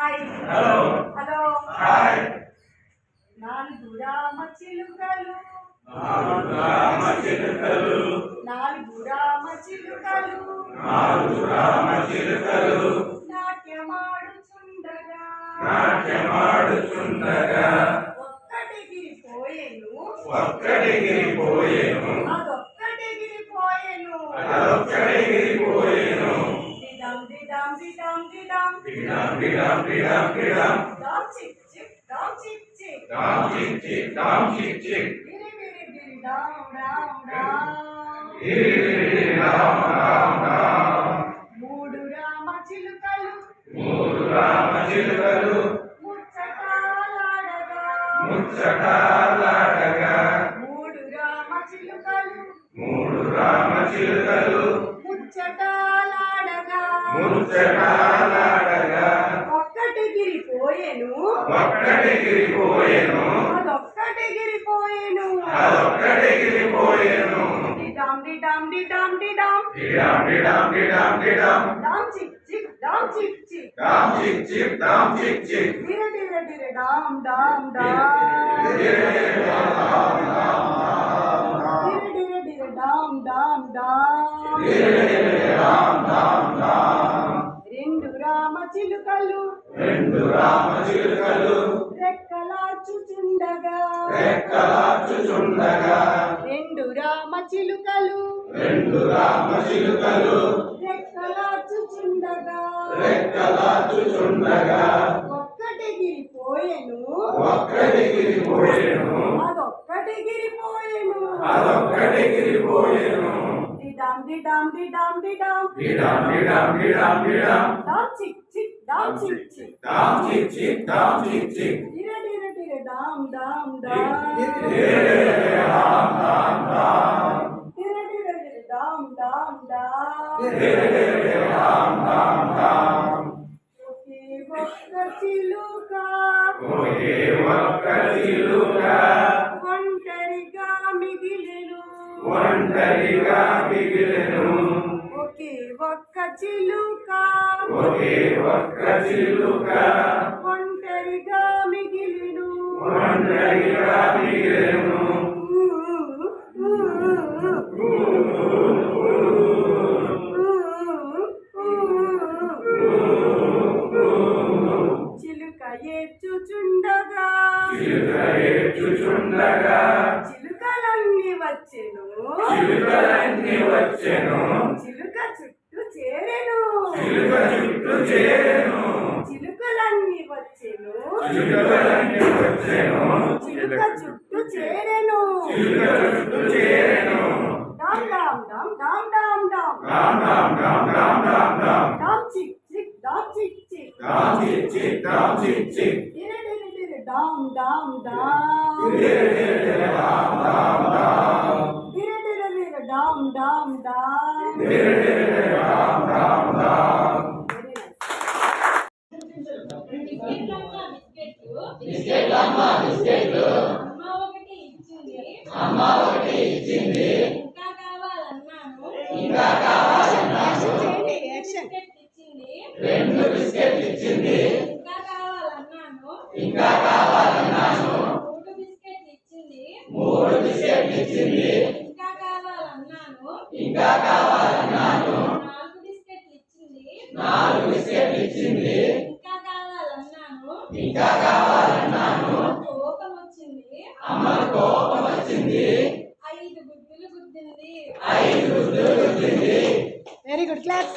Hi. Hello. Hello. Hi. నాలుగు రామ చిలుకలు నాలుగు రామ చిలుకలు నాలుగు రామ చిలుకలు నాలుగు రామ చిలుకలు నాట్యమాడుచుండగా నాట్యమాడుచుండగా ఒక్కటిగిరిపోయెను ఒక్కడిగిరిపోయేను అదొక్కటిగిరిపోయెను దిడం దిడం దిడం దిడం బిడాం బిడాం బిడాం బిడాం డామ్ చిక్ చిక్ డామ్ చిక్ చిక్ డామ్ చిక్ చిక్ డామ్ చిక్ చిక్ గిరి గిరి గిరి డామ్ డామ్ డామ్ ఈరిరి రామ రామ రామ మూడు రామ చిలుకలు మూడు రామ చిలుకలు ముచ్చటాలాడగా ముచ్చటాలాడగా మూడు రామ చిలుకలు మూడు రామ చిలుకలు ముచ్చటాలాడగా ముచ్చటాలాడగా ఒక్కటి గిరిపోయెను ఒక్కడిగిరిపోయేను అదొక్కటి గిరిపోయెను అదొక్కడిగిరిపోయేను డిడామ్ డిడామ్. డిడామ్ డిడామ్ డిడాం డిడాం డిడాం డిడాం డామ్ చిక్ చిక్ డామ్ చిక్ చిక్. డామ్ చిక్ చిక్ డామ్ చిక్ చిక్. డిర డిర డిర డామ్ డామ్ డామ్. డిర డిర డిర డామ్ డామ్ డామ్. రెండు రామ చిలుకలు రెక్కలాచుచుండగా. రెక్కలాచుచుండగా. రెండు రామ చిలుకలు రెండు రామ చిలుకలు రెక్కలాచుచుండగా. రెక్కలాచుచుండగా ఒక్కటి గిరిపోయెను ఒక్కడిగిరిపోయేను అదొక్కటి గిరిపోయెను అదొక్కడిగిరిపోయేను డిడామ్ డిడామ్ డిడామ్ డిడామ్ డిడాం డిడాం డిడాం డిడాం డామ్ చిక్ చిక్ డామ్ చిక్ చిక్ డామ్ చిక్ చిక్ డామ్ చిక్ చిక్ డిర డిర డిర డామ్ డామ్ డామ్ డిర డిర డిర డామ్ డామ్ డామ్ ఒకే ఒక్క చిలుక ఒకే ఒక్క చిలుక ఒంటరిగా మిగిలెను ఒంటరిగా మిగిలెను ఒక్క చిలుక. ఒకే ఒక్క చిలుక. ఒంటరిగా మిగిలెను. ఒంటరిగా మిగిలెను. చిలుక ఏడ్చుచుండగా. చిలుక ఏడ్చుచుండగా. చిలుకలన్నీ వచ్చెను. చిలుకలన్నీ వచ్చెను. చిలుక చుట్టూ చేరెను చిలుక చుట్టూ చేరెను చిలుకలన్నీ వచ్చేను. చిలుక చుట్టూ చేరెను. డామ్ డామ్ డామ్ డామ్ డామ్ డామ్. డామ్ చిక్ చిక్ డామ్ చిక్ చిక్. రామ్ డామ్ డామ్ డామ్. రే డామ్ డామ్ డామ్ రే రే రే రామ్ రామ్ రామ్ వెరీ నైస్ బిస్కెట్లమ్మ బిస్కెట్లు అమ్మ ఒకటి ఇచ్చింది అమ్మ ఒకటి ఇచ్చింది ఇంకా కావాలన్నాను ఇంకా కావాలన్నాను చేయండి యాక్షన్ బిస్కెట్ ఇచ్చింది రెండు బిస్కెట్లు ఇచ్చింది. ఇంకా కావాలన్నాను. ఇంకా కావాలన్నాను. మూడు బిస్కెట్లు ఇచ్చింది. మూడు బిస్కెట్లు ఇచ్చింది. ఇంకా కావాలన్నాను. ఇంకా కావాలన్నాను. నాలుగు బిస్కెట్లు ఇచ్చింది. నాలుగు బిస్కెట్లు ఇచ్చింది. ఇంకా కావాలన్నాను. ఇంకా కావాలన్నాను. కోపం వచ్చింది. అమ్మ కోపం వచ్చింది. ఐదు గుడ్డులు గుద్దింది. ఐదు గుడ్డులు గుద్దింది. Very good class